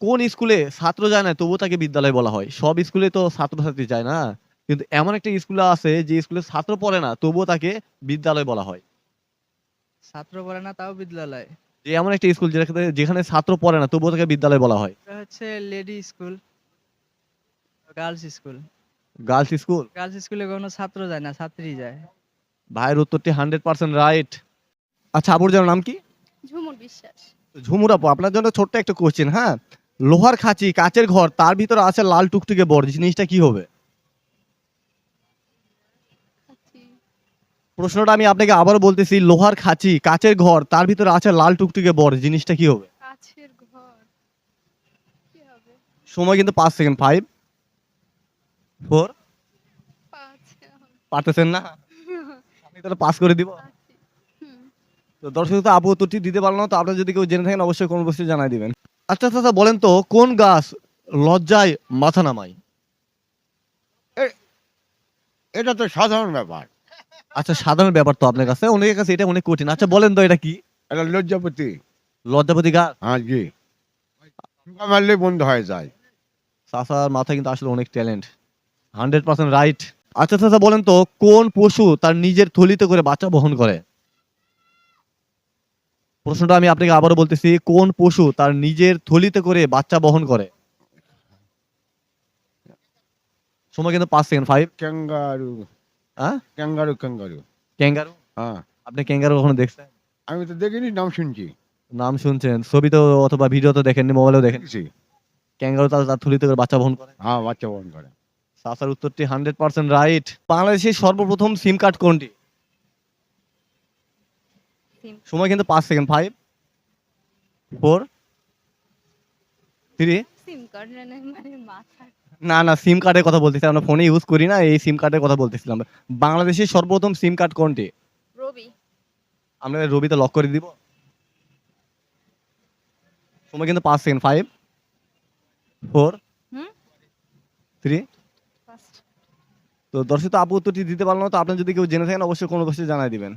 কোন স্কুলে ছাত্র যায় না তবুও তাকে বিদ্যালয় বলা হয়। সব স্কুলে তো ছাত্রছাত্রী যায় না। কিন্তু এমন একটা স্কুল আছে যে স্কুলে ছাত্র পড়ে না তবুও তাকে বিদ্যালয় বলা হয়। ছাত্র পড়ে না তাও বিদ্যালয়। যে এমন একটা স্কুল যেখানে যেখানে ছাত্র পড়ে না তবুও তাকে বিদ্যালয় বলা হয়। এটা হচ্ছে lady school girls school. Girls school? Girls স্কুলে কোনো ছাত্র যায় না ছাত্রী যায়। ভাইয়ের উত্তরটি হান্ড্রেড পার্সেন্ট রাইট। আচ্ছা আপুর যার নাম কি? ঝুমুর বিশ্বাস। ঝুমুর আপু আপনার জন্য ছোট্ট একটা কোশ্চেন হ্যাঁ? লোহার খাঁচি কাচের ঘর তার ভিতরে আছে লাল টুকটুকে বড় জিনিসটা কি হবে? প্রশ্নটা আমি আপনাকে আবার বলতেছি লোহার খাঁচি কাচের ঘর তার ভিতরে আছে লাল টুকটুকে বড় জিনিসটা কি হবে? সময় কিন্তু পাঁচ সেকেন্ড। ফাইভ ফোর পারতেছেন না? আমি তাহলে পাস করে দিব। তো দর্শক তো আপু উত্তরটি দিতে পারল না তো আপনারা যদি কেউ জেনে থাকেন অবশ্যই কোনো বস্তু জানাই দিবেন। আচ্ছা আচ্ছা আচ্ছা, বলেন তো কোন গাছ লজ্জায় মাথা নামায়? এটা তো সাধারণ ব্যাপার। আচ্ছা সাধারণ ব্যাপার তো আপনার কাছে অনেকের কাছে এটা অনেক কঠিন। আচ্ছা বলেন তো এটা কি? এটা লজ্জাপতি। লজ্জাপতি গাছ হ্যাঁ জি। ঠুকা মারলে বন্ধ হয়ে যায়। চাষার মাথায় কিন্তু আসলে অনেক ট্যালেন্ট হান্ড্রেড পার্সেন্ট রাইট আচ্ছা চাচা বলেন তো কোন পশু তার নিজের থলিতে করে বাচ্চা বহন করে? প্রশ্নটা আমি আপনাকে আবারও বলতেছি কোন পশু তার নিজের থলিতে করে বাচ্চা বহন করে? সময় কিন্তু পাঁচ সেকেন্ড ফাইভ ক্যাঙ্গারু। হ্যাঁ ক্যাঙ্গারু ক্যাঙ্গারু। ক্যাঙ্গারু? হ্যাঁ। আপনি ক্যাঙ্গারু কখনো দেখছেন? আমি তো দেখিনি নাম শুনছি। নাম শুনছেন ছবি তো অথবা ভিডিও তো দেখেননি মোবাইলেও দেখেন। ক্যাঙ্গারু তার তার থলিতে করে বাচ্চা বহন করে? হ্যাঁ বাচ্চা বহন করে। উত্তরটি হান্ড্রেড পার্সেন্ট রাইট বাংলাদেশের সর্বপ্রথম সিম কার্ড কোনটি? সময় কিন্তু পাঁচ সেকেন্ড ফাইভ ফোর থ্রি মানে না না সিম কার্ডের কথা বলতেছি আমরা ফোনে ইউজ করি না এই সিম কার্ডের কথা বলতেছিলাম বাংলাদেশের সর্বপ্রথম সিম কার্ড কোনটি? রবি। আমরা রবিতে লক করে দিব। সময় কিন্তু পাঁচ সেকেন্ড ফাইভ ফোর থ্রি তো দর্শক তো আপু উত্তরটি দিতে পারল না তো আপনি যদি কেউ জেনে থাকেন অবশ্যই কোনো অবশ্যই জানাই দিবেন।